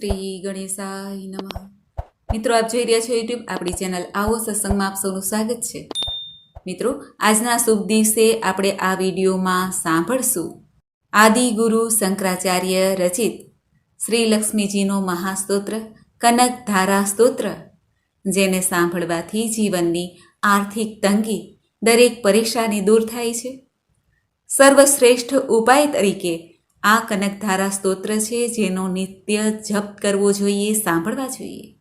શ્રી ગણેશાય નમઃ. મિત્રો, આપ જોઈ રહ્યા છો યુટ્યુબ આપણી ચેનલ આવો સત્સંગમાં આપ સૌનું સ્વાગત છે. મિત્રો, આજના શુભ દિવસે આપણે આ વિડીયોમાં સાંભળશું. આદિ ગુરુ શંકરાચાર્ય રચિત શ્રી લક્ષ્મીજીનો મહાસ્તોત્ર, કનક ધારા સ્તોત્ર, જેને સાંભળવાથી જીવનની આર્થિક તંગી દરેક પરેશાની દૂર થાય છે. સર્વશ્રેષ્ઠ ઉપાય તરીકે આ કનકધારા સ્તોત્ર છે, જેનો નિત્ય જપ કરવો જોઈએ, સાંભળવા જોઈએ.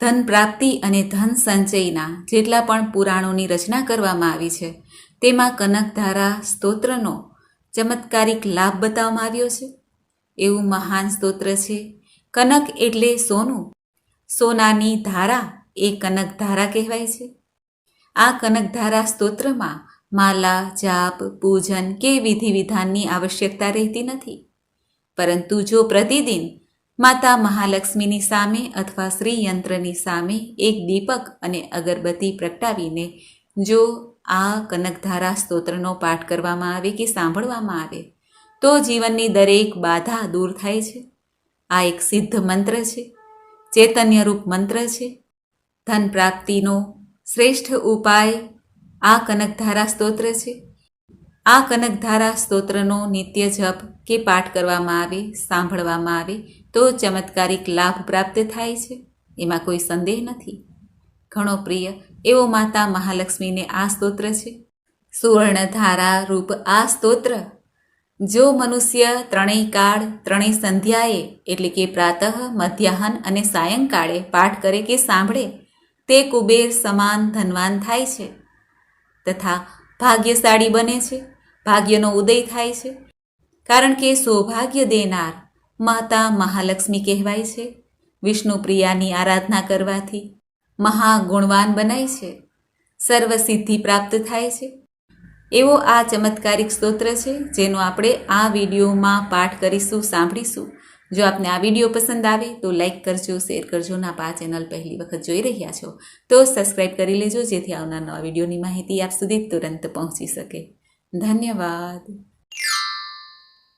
ધન પ્રાપ્તિ અને ધન સંચયના જેટલા પણ પુરાણોની રચના કરવામાં આવી છે, તેમાં કનકધારા સ્તોત્રનો ચમત્કારિક લાભ બતાવવામાં આવ્યો છે. એવું મહાન સ્તોત્ર છે. કનક એટલે સોનું. સોનાની ધારા એ કનકધારા કહેવાય છે. આ કનકધારા સ્તોત્રમાં માલા, જાપ, પૂજન કે વિધિ વિધાનની આવશ્યકતા રહેતી નથી. પરંતુ જો પ્રતિદિન માતા મહાલક્ષ્મીની સામે અથવા શ્રી યંત્રની સામે એક દીપક અને અગરબત્તી પ્રગટાવીને જો આ કનકધારા સ્તોત્રનો પાઠ કરવામાં આવે કે સાંભળવામાં આવે, તો જીવનની દરેક બાધા દૂર થાય છે. આ એક સિદ્ધ મંત્ર છે, ચૈતન્યરૂપ મંત્ર છે. ધન પ્રાપ્તિનો શ્રેષ્ઠ ઉપાય આ કનકધારા સ્તોત્ર છે? આ કનકધારા સ્તોત્રનો નિત્ય જપ કે પાઠ કરવામાં આવે, સાંભળવામાં આવે, તો ચમત્કારિક લાભ પ્રાપ્ત થાય છે? એમાં કોઈ સંદેહ નથી. ઘણો પ્રિય એવો માતા મહાલક્ષ્મીને આ સ્તોત્ર છે. સુવર્ણધારા રૂપ આ સ્તોત્ર. જો મનુષ્ય ત્રણેય કાળ, ત્રણેય સંધ્યાએ, એટલે કે પ્રાતઃ, મધ્યાહન અને સાયંકાળે પાઠ કરે કે સાંભળે, તે કુબેર સમાન ધનવાન થાય છે. તથા ભાગ્યશાળી બને છે. ભાગ્યનો ઉદય થાય છે. કારણ કે સૌભાગ્ય દેનાર માતા મહાલક્ષ્મી કહેવાય છે. વિષ્ણુ પ્રિયાની આરાધના કરવાથી મહાગુણવાન બનાય છે. સર્વસિદ્ધિ પ્રાપ્ત થાય છે. એવો આ ચમત્કારિક સ્તોત્ર છે, જેનો આપણે આ વિડીયોમાં પાઠ કરીશું, સાંભળીશું. જો આપને આ વીડિયો પસંદ આવે, તો લાઈક કરજો, શેર કરજો ના આ ચેનલ પહેલી વખત જોઈ રહ્યા છો, તો સબસ્ક્રાઈબ કરી લેજો, જેથી આવનાર નવા વિડીયોની માહિતી આપ સુધી તુરંત પહોંચી શકે. ધન્યવાદ.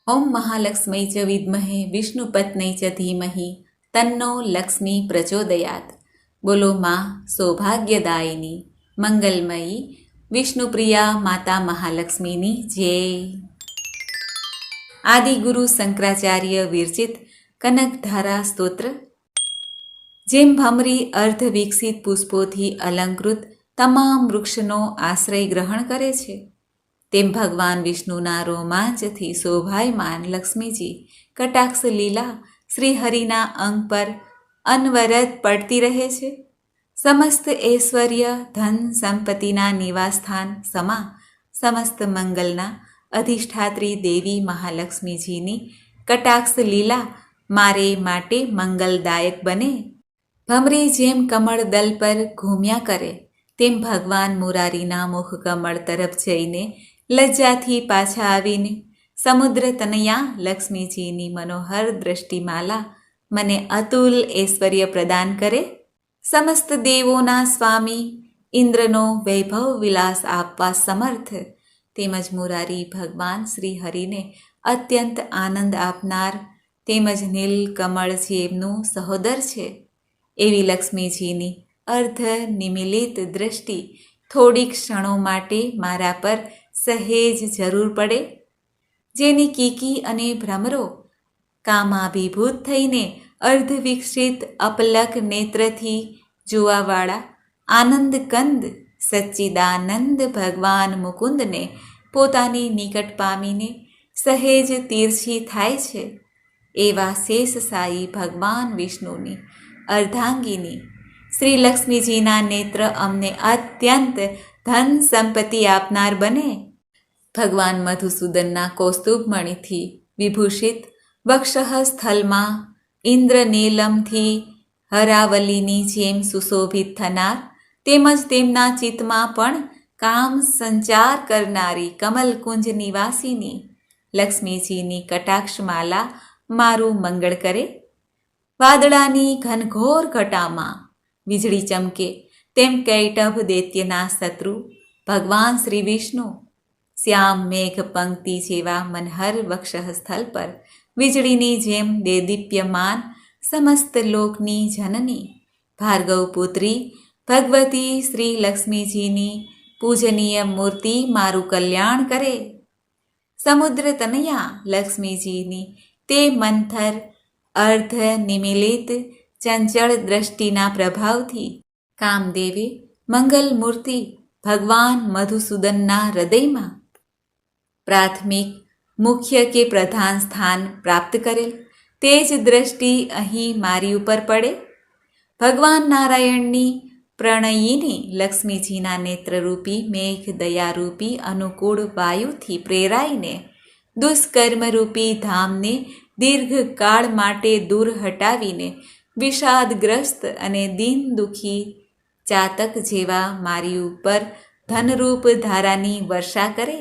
ઓમ મહાલક્ષ્મી ચ વિદ્મહે વિષ્ણુપત્નૈ ચ ધીમહિ, તન્નો લક્ષ્મી પ્રચોદયાત. બોલો માં, સૌભાગ્યદાયિની, મંગલમયી વિષ્ણુપ્રિયા માતા મહાલક્ષ્મીની જય. આદિગુરુ શંકરાચાર્ય વિરચિત કનકધારા સ્તોત્ર. જેમ ભમરી અર્ધ વિકસિત પુષ્પોથી અલંકૃત તમામ વૃક્ષનો આશ્રય ગ્રહણ કરે છે, તેમ ભગવાન વિષ્ણુના રોમાંચથી શોભાયમાન લક્ષ્મીજી કટાક્ષ લીલા શ્રીહરિના અંગ પર અનવરત પડતી રહે છે. સમસ્ત ઐશ્વર્ય, ધન, સંપત્તિના નિવાસસ્થાન સમા સમસ્ત મંગલના અધિષ્ઠાત્રી દેવી મહાલક્ષ્મીજીની કટાક્ષ લીલા મારે માટે મંગલદાયક બને. ભમરી જેમ કમળ દલ પર ઘૂમ્યા કરે, તેમ ભગવાન મુરારીના મુખ કમળ તરફ જઈને લજ્જાથી પાછા આવીને સમુદ્ર તનયા લક્ષ્મીજીની મનોહર દ્રષ્ટિમાલા મને અતુલ ઐશ્વર્ય પ્રદાન કરે. સમસ્ત દેવોના સ્વામી ઇન્દ્રનો વૈભવ વિલાસ આપવા સમર્થ. તેમજ મુરારી ભગવાન શ્રી હરિને અત્યંત આનંદ આપનાર તેમજ નીલ કમળ જેમનું સહોદર છે. એવી લક્ષ્મીજીની અર્ધ નિમિલિત દ્રષ્ટિ થોડી ક્ષણો માટે મારા પર સહેજ જરૂર પડે. જેની કીકી અને ભ્રમરો કામાભિભૂત થઈને અર્ધ વિકસિત અપલક નેત્રથી જોવાવાળા આનંદ કંદ સચ્ચિદાનંદ ભગવાન મુકુંદને પોતાની નિકટ પામીને સહેજ તીર્છી થાય છે. એવા શેષ સાઈ ભગવાન વિષ્ણુની અર્ધાંગીની. શ્રી લક્ષ્મીજીના નેત્ર અમને અત્યંત ધન સંપત્તિ આપનાર બને. ભગવાન મધુસૂદનના કૌસ્તુભમણીથી વિભૂષિત વક્ષઃ સ્થલમાં ઇન્દ્રનીલમથી હરાવલીની જેમ સુશોભિત થનાર તેમજ તેમના ચિત્તમાં પણ કામ સંચાર કરનારી કમલકુંજ નિવાસીની લક્ષ્મીજીની કટાક્ષમાલા મારું મંગળ કરે. વાદળાની ઘનઘોર ઘટામાં વીજળી ચમકે તેમ કૈટભ દૈત્યના શત્રુ ભગવાન શ્રી વિષ્ણુ. શ્યામ મેઘ પંક્તિ જેવા મનહર વક્ષ સ્થળ પર વીજળીની જેમ દેદીપ્યમાન સમસ્ત લોકની જનની. ભાર્ગવ પુત્રી, ભગવતી શ્રી લક્ષ્મીજીની પૂજનીય મૂર્તિ મારું કલ્યાણ કરે. સમુદ્ર તનયા લક્ષ્મીજીની તે મંથર અર્ધ નિમિલિત ચંચળ દ્રષ્ટિના પ્રભાવથી. કામદેવે મંગલ મૂર્તિ ભગવાન મધુસૂદનના હૃદયમાં પ્રાથમિક મુખ્ય કે પ્રધાન સ્થાન પ્રાપ્ત કરેલ. તે જ દ્રષ્ટિ અહીં મારી ઉપર પડે? ભગવાન નારાયણની પ્રણયીની લક્ષ્મીજીના નેત્રરૂપી મેઘ દયારૂપી અનુકૂળ વાયુથી પ્રેરાઈને દુષ્કર્મરૂપી ધામને દીર્ઘકાળ માટે દૂર હટાવીને વિષાદગ્રસ્ત અને દિન દુઃખી ચાતક જેવા મારી ઉપર ધનરૂપ ધારાની વર્ષા કરે?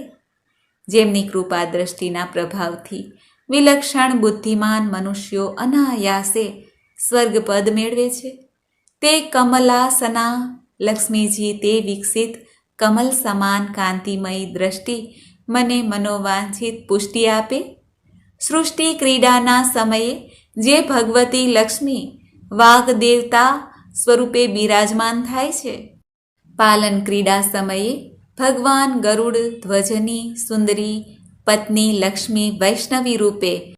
જેમની કૃપા દ્રષ્ટિના પ્રભાવથી વિલક્ષણ બુદ્ધિમાન મનુષ્યો અનાયાસે સ્વર્ગપદ મેળવે છે. તે કમલાસના, લક્ષ્મીજી તે વિકસિત, કમલ સમાન કાંતિમયી દ્રષ્ટિ મને મનોવાંછિત પુષ્ટિ આપે. સૃષ્ટિ ક્રીડાના સમયે જે ભગવતી લક્ષ્મી વાઘ દેવતા સ્વરૂપે બિરાજમાન થાય છે. પાલન ક્રીડા સમયે ભગવાન ગરુડ, ધ્વજની, સુંદરી પત્ની લક્ષ્મી વૈષ્ણવી રૂપે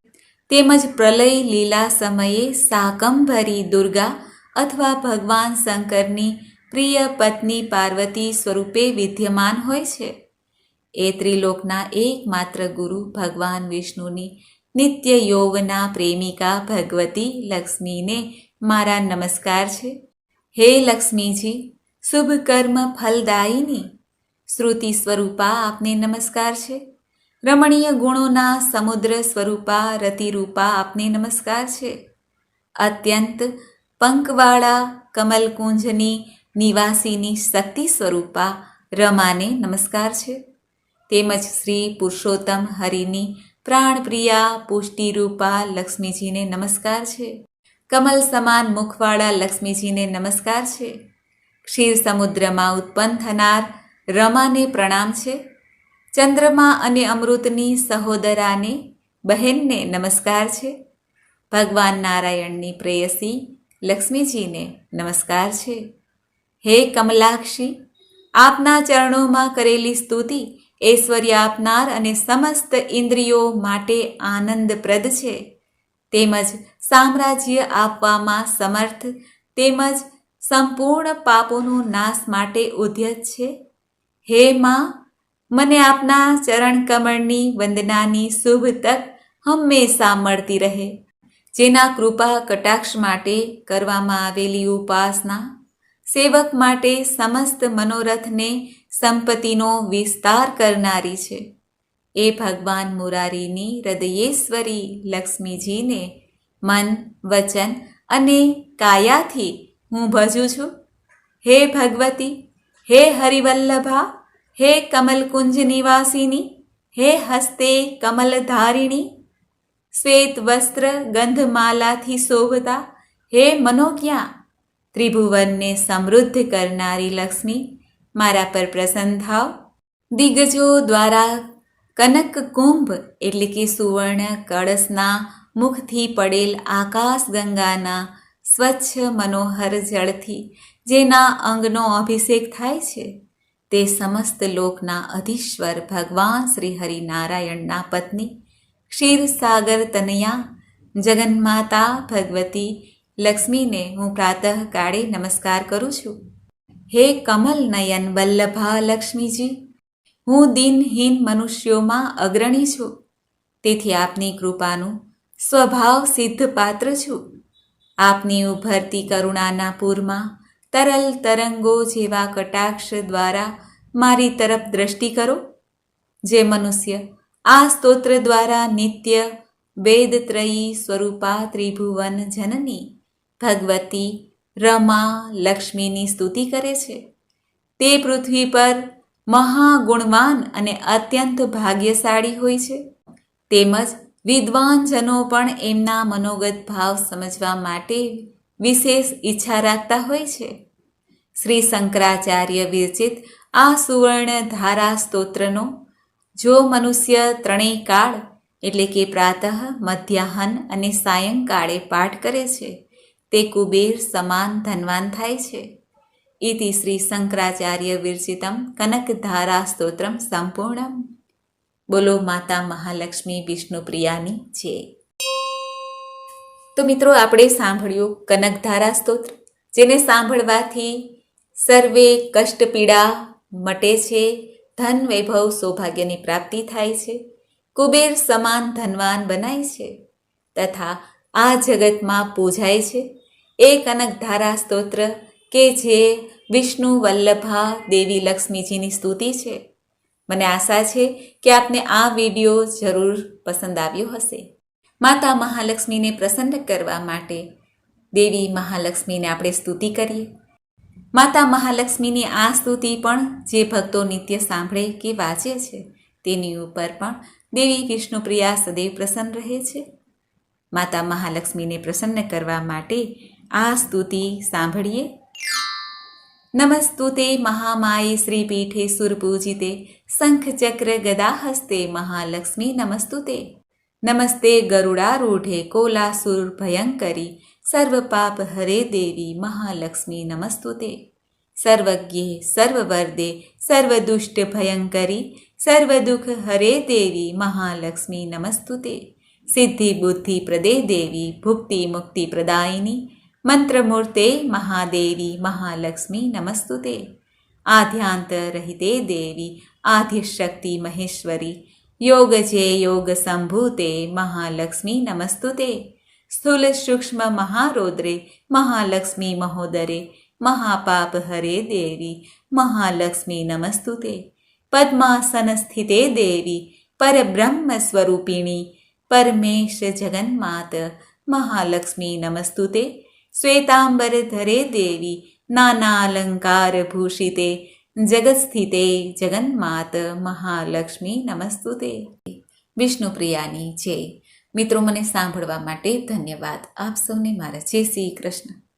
તેમજ પ્રલય લીલા સમયે સાકંભરી દુર્ગા અથવા ભગવાન શંકરની પ્રિય પત્ની પાર્વતી સ્વરૂપે વિદ્યમાન હોય છે. એ ત્રિલોકના એકમાત્ર ગુરુ ભગવાન વિષ્ણુની નિત્ય યોગના પ્રેમિકા ભગવતી લક્ષ્મીને મારા નમસ્કાર છે. હે લક્ષ્મીજી, શુભ કર્મ ફલદાયિની. શ્રુતિ સ્વરૂપા આપને નમસ્કાર છે. રમણીય ગુણોના સમુદ્ર સ્વરૂપા રતિરૂપા આપને નમસ્કાર છે. અત્યંત પંકવાળા કમલકુંજની નિવાસીની શક્તિ સ્વરૂપા રમાને નમસ્કાર છે. તેમજ શ્રી પુરુષોત્તમ હરિની પ્રાણપ્રિયા પુષ્ટિરૂપા લક્ષ્મીજીને નમસ્કાર છે. કમલ સમાન મુખવાળા લક્ષ્મીજીને નમસ્કાર છે. ક્ષીર સમુદ્રમાં ઉત્પન્ન થનાર રમાને પ્રણામ છે. ચંદ્રમા અને અમૃતની સહોદરાને બહેનને નમસ્કાર છે. ભગવાન નારાયણની પ્રેયસી લક્ષ્મીજીને નમસ્કાર છે. હે કમલાક્ષી, આપના ચરણોમાં કરેલી સ્તુતિ ઐશ્વર્ય આપનાર અને સમસ્ત ઇન્દ્રિયો માટે આનંદપ્રદ છે. તેમજ સામ્રાજ્ય આપવામાં સમર્થ, તેમજ સંપૂર્ણ પાપોનો નાશ માટે ઉદ્યત છે. હે માં મને આપના ચરણ કમળની વંદનાની શુભ તક હંમેશા મળતી રહે. જેના કૃપા કટાક્ષ માટે કરવામાં આવેલી ઉપાસના, સેવક માટે સમસ્ત મનોરથને સંપત્તિનો વિસ્તાર કરનારી છે. એ ભગવાન મુરારીની હૃદયેશ્વરી લક્ષ્મીજીને મન, વચન અને કાયાથી હું ભજું છું. હે ભગવતી, હે હરિવલ્લભા હે કમલકુંજ નિવાસીની, હે હસ્તે કમલધારિણી શ્વેત વસ્ત્ર ગંધમાલાથી શોભતા, હે મનોજ્ઞા ત્રિભુવનને સમૃદ્ધ કરનારી લક્ષ્મી, મારા પર પ્રસન્ન થાવ. દિગ્ગજો દ્વારા કનક કુંભ એટલે કે સુવર્ણ કળશના મુખથી પડેલ આકાશ ગંગાના સ્વચ્છ મનોહર જળથી, જેના અંગનો અભિષેક થાય છે. તે સમસ્ત લોકના અધીશ્વર ભગવાન શ્રી હરિનારાયણના પત્ની, ક્ષીરસાગર તનયા, જગન્માતા ભગવતી લક્ષ્મીને હું પ્રાતઃકાળે નમસ્કાર કરું છું. હે કમલ નયન વલ્લભા લક્ષ્મીજી, હું દિનહીન મનુષ્યોમાં અગ્રણી છું. તેથી આપની કૃપાનું સ્વભાવ સિદ્ધ પાત્ર છું. આપની ઉભરતી કરુણાના પૂરમાં તરલ તરંગો જેવા કટાક્ષ દ્વારા મારી તરફ દ્રષ્ટિ કરો. જે મનુષ્ય આ સ્તોત્ર દ્વારા નિત્ય વેદત્રયી સ્વરૂપા ત્રિભુવન જનની ભગવતી રમા લક્ષ્મીની સ્તુતિ કરે છે. તે પૃથ્વી પર મહાગુણવાન અને અત્યંત ભાગ્યશાળી હોય છે. તેમજ વિદ્વાનજનો પણ એમના મનોગત ભાવ સમજવા માટે વિશેષ ઈચ્છા રાખતા હોય છે. શ્રી શંકરાચાર્ય વિરચિત આ સુવર્ણ ધારા સ્તોત્રનો, જો મનુષ્ય ત્રણેય કાળ, એટલે કે પ્રાતઃ, મધ્યાહન અને સાયંકાળે પાઠ કરે છે, તે કુબેર સમાન ધનવાન થાય છે. ઇતિ શ્રી શંકરાચાર્ય વિરચિતમ કનકધારા સ્તોત્રમ સંપૂર્ણમ. બોલો માતા મહાલક્ષ્મી વિષ્ણુપ્રિયાની છે તો મિત્રો, આપણે સાંભળ્યું કનકધારા સ્તોત્ર, જેને સાંભળવાથી સર્વે કષ્ટ પીડા મટે છે, ધન વૈભવ સૌભાગ્યની પ્રાપ્તિ થાય છે, કુબેર સમાન ધનવાન બનાય છે, તથા આ જગતમાં પૂજાય છે. એ કનકધારા સ્તોત્ર કે જે વિષ્ણુ વલ્લભા દેવી લક્ષ્મીજીની સ્તુતિ છે. મને આશા છે કે આપને આ વીડિયો જરૂર પસંદ આવ્યો હશે. માતા મહાલક્ષ્મીને પ્રસન્ન કરવા માટે દેવી મહાલક્ષ્મીને આપણે સ્તુતિ કરીએ. માતા મહાલક્ષ્મીની આ સ્તુતિ પણ જે ભક્તો નિત્ય સાંભળે કે વાંચે છે, તેની ઉપર પણ દેવી વિષ્ણુપ્રિયા સદૈવ પ્રસન્ન રહે છે. માતા મહાલક્ષ્મીને પ્રસન્ન કરવા માટે આ સ્તુતિ સાંભળીએ. નમસ્તુતે મહામાયે શ્રીપીઠે સુરપૂજિતે, શંખચક્ર ગદા હસ્તે મહાલક્ષ્મી નમસ્તુતે. નમસ્તે ગરુડારૂઢે કોલાસુર ભયંકરી સર્વપાપ હરે દેવી, મહાલક્ષ્મી નમસ્તુતે. સર્વજ્ઞે સર્વવર્દે, સર્વદુષ્ટ ભયંકરી, સર્વદુઃખ હરે દેવી, મહાલક્ષ્મી નમસ્તુતે. સિદ્ધિ બુદ્ધિ પ્રદે દેવી, ભુક્તિ મુક્તિ પ્રદાયિની, મંત્રમૂર્તે મહાદેવી, મહાલક્ષ્મી નમસ્તુતે. આધ્યાંતરહિતે દેવી આધિશક્તિ મહેશ્વરી યોગ જે યોગ સંભૂતે મહાલક્ષ્મી નમસ્તુતે. સ્થૂલ સૂક્ષ્મ મહારોદ્રે મહાલક્ષ્મી મહોદરે મહાપાપ હરે દેવી મહાલક્ષ્મી નમસ્તુતે. પદ્માસન સ્થિતે દેવી પરબ્રહ્મ સ્વરૂપિણી પરમેશ જગન્માત મહાલક્ષ્મી નમસ્તુતે. શ્વેતાંબર ધરે દેવી નાનાલંકાર ભૂષિતે જગતસ્થિતે જગન્માત મહાલક્ષ્મી નમસ્તુ તે વિષ્ણુપ્રિયાની જય મિત્રો મને સાંભળવા માટે ધન્યવાદ. આપ સૌને મારા, જય શ્રી કૃષ્ણ.